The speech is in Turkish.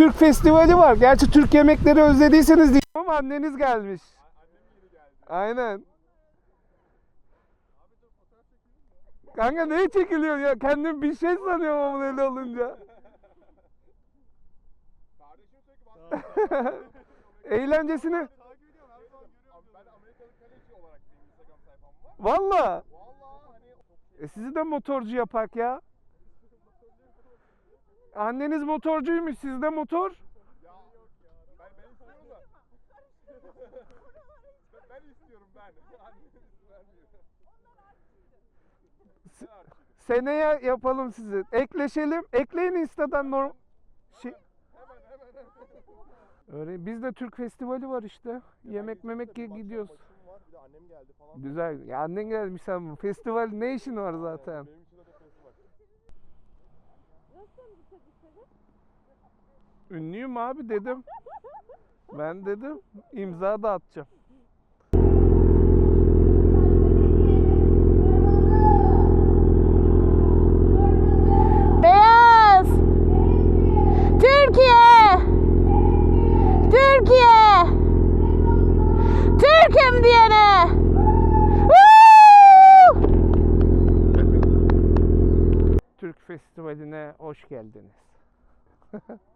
Türk festivali var. Gerçi Türk yemekleri özlediyseniz diyeceğim ama anneniz gelmiş. Aynen. Kanka neye çekiliyor ya? Kendim bir şey sanıyorum ama öyle olunca. Eğlencesini. Valla. E sizi de motorcu yapak ya. Anneniz motorcuymuş, sizde motor. ya yok ya. Ben ben istiyorum da. ben, ben istiyorum ben. Vermiyor. Seneye yapalım sizi. Ekleşelim. Ekleyin Insta'dan norm... Şey... Hemen hemen hemen. Öyle bizde Türk festivali var işte. Yemek memek gidiyoruz. Maçım var bir de annem geldi falan. Güzel. Ya annen gelmiş sen. Festival ne işin var zaten? Benim için de depresi var. Ünlüyüm abi dedim. Ben dedim imza da atacağım. Beyaz. Türkiye. Türkiye. Türk'üm diyene. Festivaline hoş geldiniz.